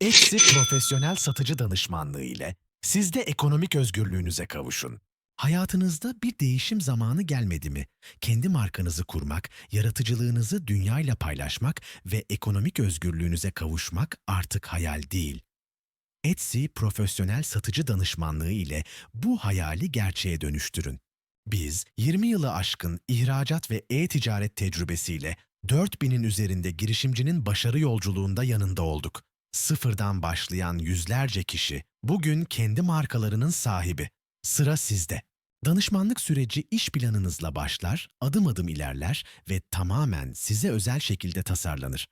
Etsy profesyonel satıcı danışmanlığı ile siz de ekonomik özgürlüğünüze kavuşun. Hayatınızda bir değişim zamanı gelmedi mi? Kendi markanızı kurmak, yaratıcılığınızı dünyayla paylaşmak ve ekonomik özgürlüğünüze kavuşmak artık hayal değil. Etsy profesyonel satıcı danışmanlığı ile bu hayali gerçeğe dönüştürün. Biz 20 yılı aşkın ihracat ve e-ticaret tecrübesiyle 4000'in üzerinde girişimcinin başarı yolculuğunda yanında olduk. Sıfırdan başlayan yüzlerce kişi bugün kendi markalarının sahibi. Sıra sizde. Danışmanlık süreci iş planınızla başlar, adım adım ilerler ve tamamen size özel şekilde tasarlanır.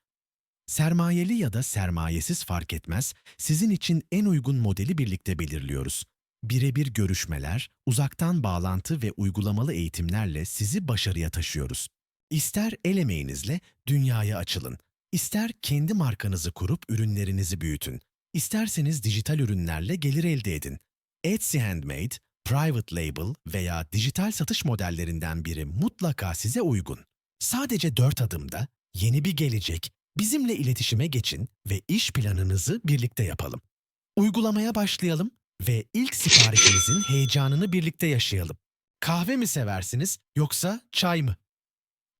Sermayeli ya da sermayesiz fark etmez, sizin için en uygun modeli birlikte belirliyoruz. Birebir görüşmeler, uzaktan bağlantı ve uygulamalı eğitimlerle sizi başarıya taşıyoruz. İster el emeğinizle dünyaya açılın, ister kendi markanızı kurup ürünlerinizi büyütün, isterseniz dijital ürünlerle gelir elde edin. Etsy Handmade, Private Label veya dijital satış modellerinden biri mutlaka size uygun. Sadece 4 adımda yeni bir gelecek, bizimle iletişime geçin ve iş planınızı birlikte yapalım. Uygulamaya başlayalım ve ilk siparişinizin heyecanını birlikte yaşayalım. Kahve mi seversiniz yoksa çay mı?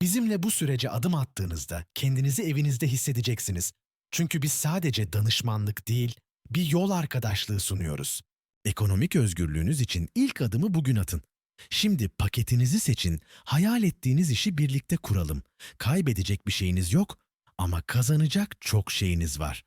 Bizimle bu sürece adım attığınızda kendinizi evinizde hissedeceksiniz. Çünkü biz sadece danışmanlık değil, bir yol arkadaşlığı sunuyoruz. Ekonomik özgürlüğünüz için ilk adımı bugün atın. Şimdi paketinizi seçin, hayal ettiğiniz işi birlikte kuralım. Kaybedecek bir şeyiniz yok ama kazanacak çok şeyiniz var.